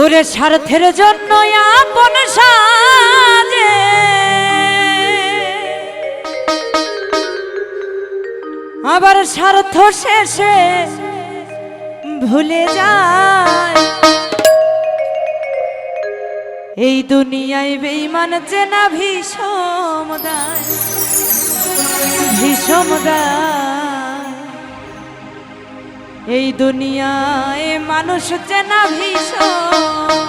ওরে স্বার্থের জন্য আপন সাজে। আবার স্বার্থ শেষে ভুলে যায়। এই দুনিয়ায় বেইমান চেনা ভীষম দায় ভীষম দায়। এই দুনিয়ায় মানুষ চেনা ভীষণ।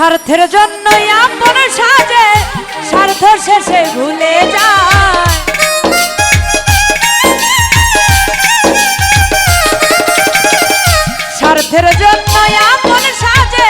স্বার্থের জন্য আপন সাজে স্বার্থ শেষে ভুলে যায়। স্বার্থের জন্য আপন সাজে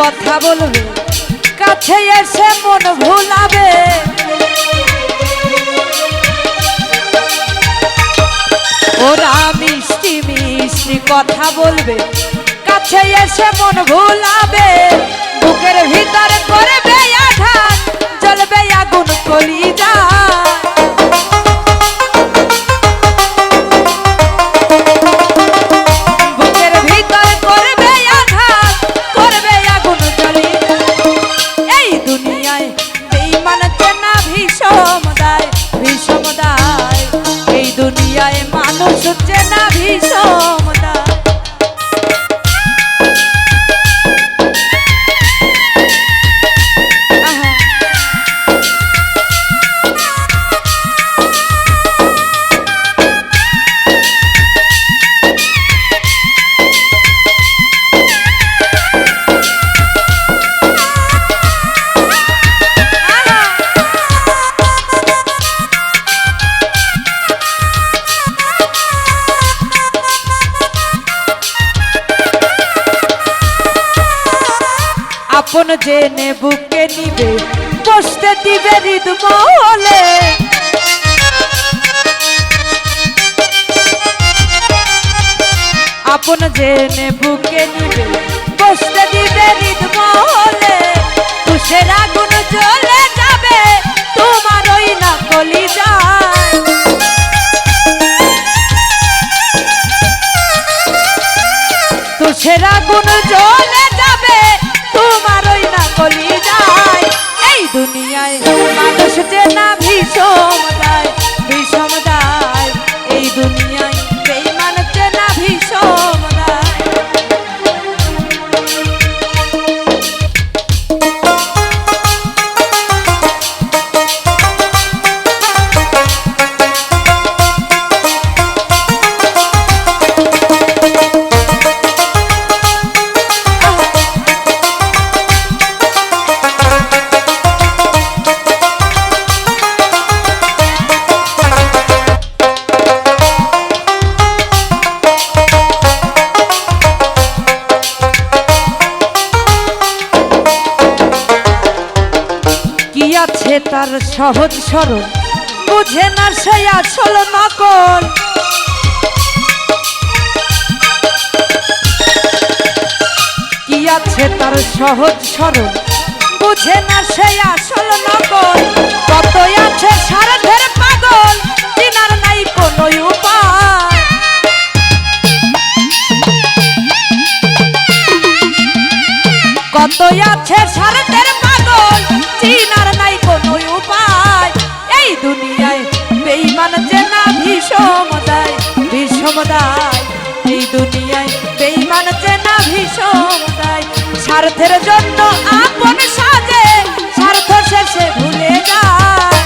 কথা বলবে, কাছে এসে মন ভুলাবে। ওরা মিষ্টি মিষ্টি কথা বলবে, কাছে এসে মন ভুলাবে। বুকের ভিতরে করবে আঘাত, জ্বলবে আগুন কলি যায় আপন জেনে বুকে নিবে, বসতে দিবে হৃদ মহলে আপন জেনে বুকে নিবে, বসতে দিবে হৃদ মহলে তুষের আগুন চলে যাবে, তোমার ওই না কলি যায় তুষের আগুন জ্বলে যাবে তোমার না কলি যায় এই দুনিয়ায় মানুষ যে না ভীষণ আছে তার সহজ সরল বুঝে না সে আসল নকল। কি আছে তার সহজ সরল ভারতের পাগল নাই কোনো উপায়। এই দুনিয়ায় বেইমান চেনা ভীষণ দায় ভীষণ দায়। এই দুনিয়ায় বেইমান চেনা ভীষণ দায়। স্বার্থের জন্য আপন সাজে, স্বার্থ শেষে ভুলে যায়।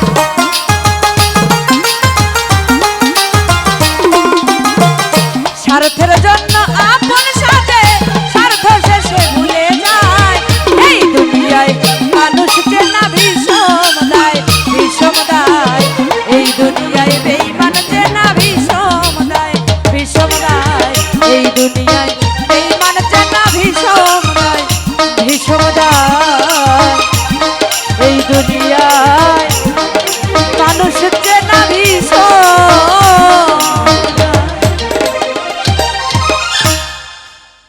স্বার্থের জন্য